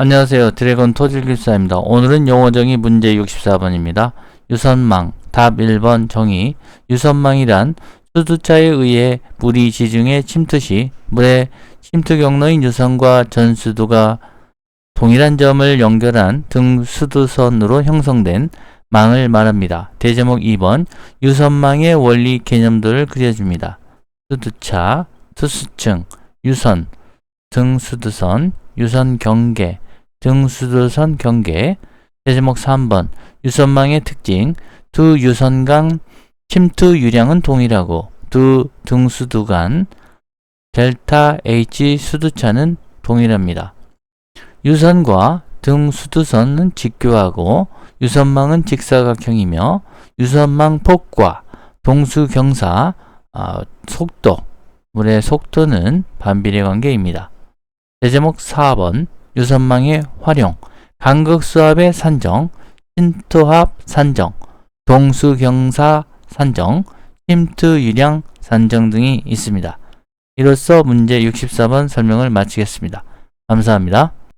안녕하세요. 드래곤 토질기사입니다. 오늘은 용어 정의 문제 64번입니다. 유선망, 답 1번 정의. 유선망이란 수두차에 의해 물이 지중해 침투 시 물의 침투 경로인 유선과 전수도가 동일한 점을 연결한 등수두선으로 형성된 망을 말합니다. 대제목 2번 유선망의 원리 개념들을 그려줍니다. 수두차, 투수층, 유선, 등수두선, 유선 경계, 등수두선 경계. 대제목 3번 유선망의 특징 두 유선간 침투 유량은 동일하고 두 등수두 간 델타 H 수두차는 동일합니다. 유선과 등수두선은 직교하고 유선망은 직사각형이며 유선망 폭과 동수경사 아, 속도 물의 속도는 반비례 관계입니다. 대제목 4번 유선망의 활용 간극수압의 산정 침투합 산정 동수경사 산정 침투 유량 산정 등이 있습니다. 이로써 문제 64번 설명을 마치겠습니다. 감사합니다.